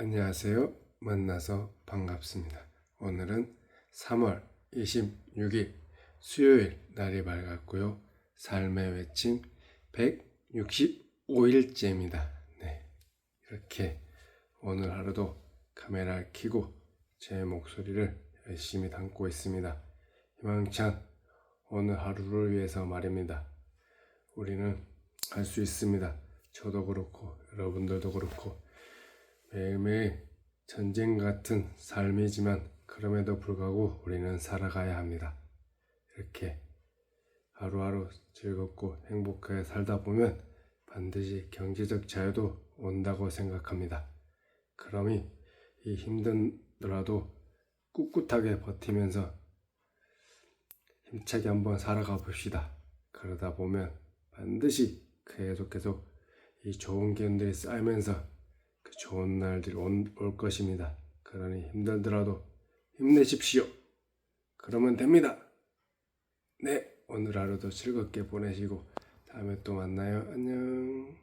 안녕하세요. 만나서 반갑습니다. 오늘은 3월 26일 수요일 날이 밝았고요. 삶의 외침 165일째입니다. 네. 이렇게 오늘 하루도 카메라를 켜고 제 목소리를 열심히 담고 있습니다. 희망찬 오늘 하루를 위해서 말입니다. 우리는 할 수 있습니다. 저도 그렇고 여러분들도 그렇고 매일매일 전쟁 같은 삶이지만 그럼에도 불구하고 우리는 살아가야 합니다. 이렇게 하루하루 즐겁고 행복하게 살다 보면 반드시 경제적 자유도 온다고 생각합니다. 그러니 이 힘들더라도 꿋꿋하게 버티면서 힘차게 한번 살아가 봅시다. 그러다 보면 반드시 계속 계속 이 좋은 기운들이 쌓이면서 그 좋은 날들이 온- 올 것입니다. 그러니 힘들더라도 힘내십시오. 그러면 됩니다. 네, 오늘 하루도 즐겁게 보내시고 다음에 또 만나요. 안녕.